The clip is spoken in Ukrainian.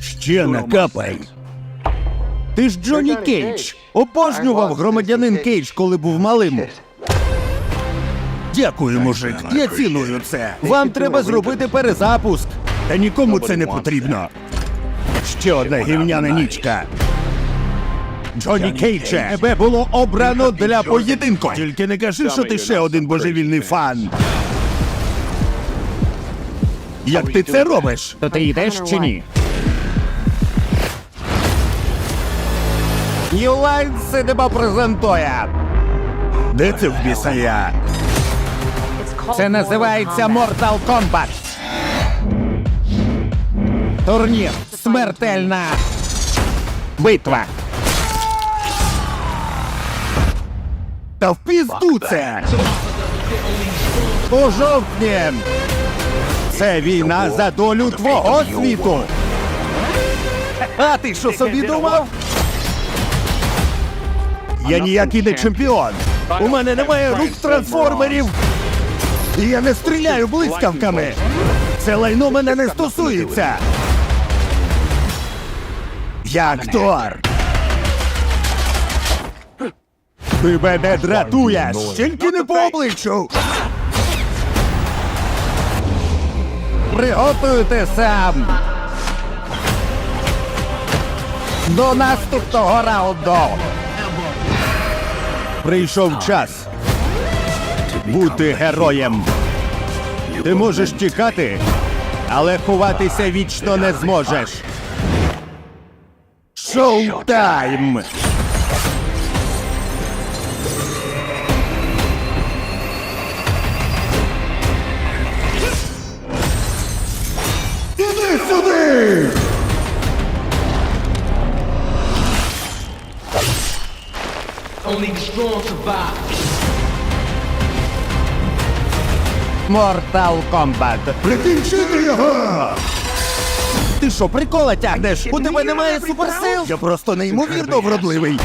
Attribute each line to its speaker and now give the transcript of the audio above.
Speaker 1: Ще накапай. Ти ж Джонні Кейдж. Обожнював громадянин Кейдж, коли був малим. Дякую, мужик. Я ціную це. Вам треба зробити перезапуск. Та нікому це не потрібно. Ще одна гівняна нічка. Джонні Кейдже, тебе було обрано для поєдинку. Тільки не кажи, що ти ще один божевільний фан. Як ти це робиш? То ти йдеш чи ні? Юлайн Синема презентує. Де це в біса я? Це називається Mortal Kombat. Турнір. Смертельна битва. Та в пізду це! У жовтні! Це війна за долю твого світу! А ти що собі думав? Я ніякий не чемпіон! У мене немає рук трансформерів! І я не стріляю блискавками! Це лайно мене не стосується! Я актор! Ти мене дратуєш! Тільки не по обличчю! Приготуйтеся! До наступного раунду! Прийшов час бути героєм. Ти можеш тікати, але ховатися вічно не зможеш. Шоу-тайм! Іди сюди!
Speaker 2: Only the strong survive.
Speaker 1: Mortal Kombat. Прикінчити його! Ти що, прикола тягнеш? У тебе немає суперсил? Я просто неймовірно вродливий.